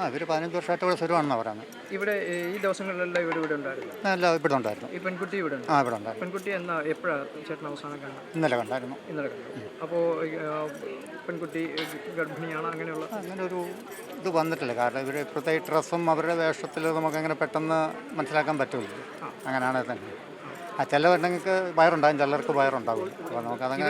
ആ ഇവർ പതിനഞ്ച് വർഷമായിട്ട് ഇവിടെ സ്ഥിരമാണെന്നാണ് പറയുന്നത്. ഇവിടെ ഈ ദിവസങ്ങളിലെല്ലാം ഇവിടെ ഇവിടെ ഉണ്ടായിരുന്നു? എല്ലാം ഇവിടെ ഉണ്ടായിരുന്നു. ഈ പെൺകുട്ടി ഇവിടെ ഉണ്ട്? ആ ഇവിടെ ഉണ്ടായിരുന്നു. പെൺകുട്ടി എന്നാ എപ്പോഴാണ് ചേട്ടൻ അവസാനം കണ്ടത്? ഇന്നലെ കണ്ടായിരുന്നു. ഇന്നലെ കണ്ടു അപ്പോൾ പെൺകുട്ടി ഗർഭിണിയാണ് അങ്ങനെയുള്ള? അങ്ങനെ ഒരു ഇത് വന്നിട്ടില്ല. കാരണം ഇവർ ഇപ്പോഴത്തെ ഈ ഡ്രസ്സും അവരുടെ വേഷത്തിൽ നമുക്ക് അങ്ങനെ പെട്ടെന്ന് മനസ്സിലാക്കാൻ പറ്റില്ല അങ്ങനെയാണെങ്കിൽ തന്നെ ആ ചിലവരുണ്ടെങ്കിൽ വയറുണ്ടാകും ചിലർക്ക് വയറുണ്ടാവില്ല അപ്പോൾ നമുക്ക് അതങ്ങനെ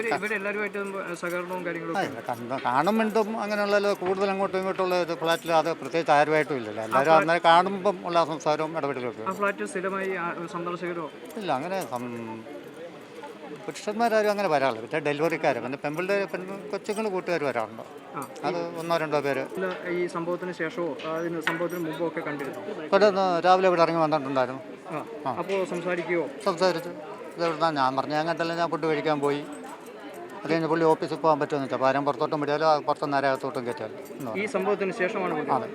സഹകരണവും കാര്യങ്ങളും കണ്ട കാണുമ്പോഴും അങ്ങനെയുള്ള കൂടുതൽ അങ്ങോട്ടും ഇങ്ങോട്ടുള്ള ഉള്ള ഫ്ലാറ്റിൽ അത് പ്രത്യേകിച്ച് ആരുമായിട്ടും ഇല്ലല്ലോ. എല്ലാവരും അന്നേരം കാണുമ്പം ഉള്ള സംസാരവും ഇടപെടലൊക്കെ ആ ഫ്ലാറ്റ് സ്ഥിരമായി ആ, സന്ദർശകരോ? ഇല്ല അങ്ങനെ പുരുഷന്മാരും പുരുഷന്മാരാരും അങ്ങനെ വരാറില്ല. പിന്നെ ഡെലിവറിക്കാർ പിന്നെ പെമ്പിളുടെ പെൺ കൊച്ചുങ്ങൾ കൂട്ടുകാർ വരാറുണ്ട്. അത് ഒന്നോ രണ്ടോ പേര്. ഈ സംഭവത്തിന് ശേഷമോ സംഭവത്തിന് മുമ്പോ ഒക്കെ കണ്ടിരുന്നു? ഇവിടെ രാവിലെ ഇവിടെ ഇറങ്ങി വന്നിട്ടുണ്ടായിരുന്നു. അപ്പോൾ സംസാരിക്കുകയോ സംസാരിച്ചു. ഇതെവിടുന്നാ? ഞാൻ പറഞ്ഞു അങ്ങനത്തെ ഞാൻ ഫുഡ് കഴിക്കാൻ പോയി. അത് കഴിഞ്ഞ് പുള്ളി ഓഫീസിൽ പോകാൻ പറ്റുമെന്ന് വെച്ചാൽ ആരും പുറത്തോട്ടും വിടാലോ പുറത്തുനിന്ന് ആരകത്തോട്ടും കയറ്റാലോ ഈ. സംഭവത്തിന് ശേഷമാണ് അതെ.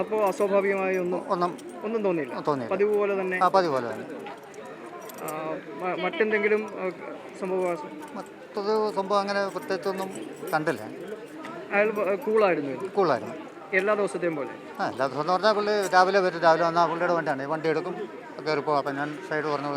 അപ്പോൾ അസ്വാഭാവികമായി ഒന്നും ഒന്നും ഒന്നും തോന്നിയില്ല? തോന്നി പതിവ് പോലെ തന്നെ? ആ പതിവ് പോലെ തന്നെ. മറ്റെന്തെങ്കിലും സംഭവം മറ്റൊരു സംഭവം അങ്ങനെ പ്രത്യേകിച്ചൊന്നും കണ്ടില്ല അയാൾ കൂളായിരുന്നു കൂളായിരുന്നു എല്ലാ ദിവസത്തെയും പോലെ. ആ എല്ലാ ദിവസം എന്ന് പറഞ്ഞാൽ പുള്ളി രാവിലെ വരും. രാവിലെ വന്നാൽ പുള്ളിയുടെ വണ്ടിയാണ്. ഈ വണ്ടി എടുക്കും. കയറിപ്പോ അപ്പം ഞാൻ സൈഡ് പറഞ്ഞു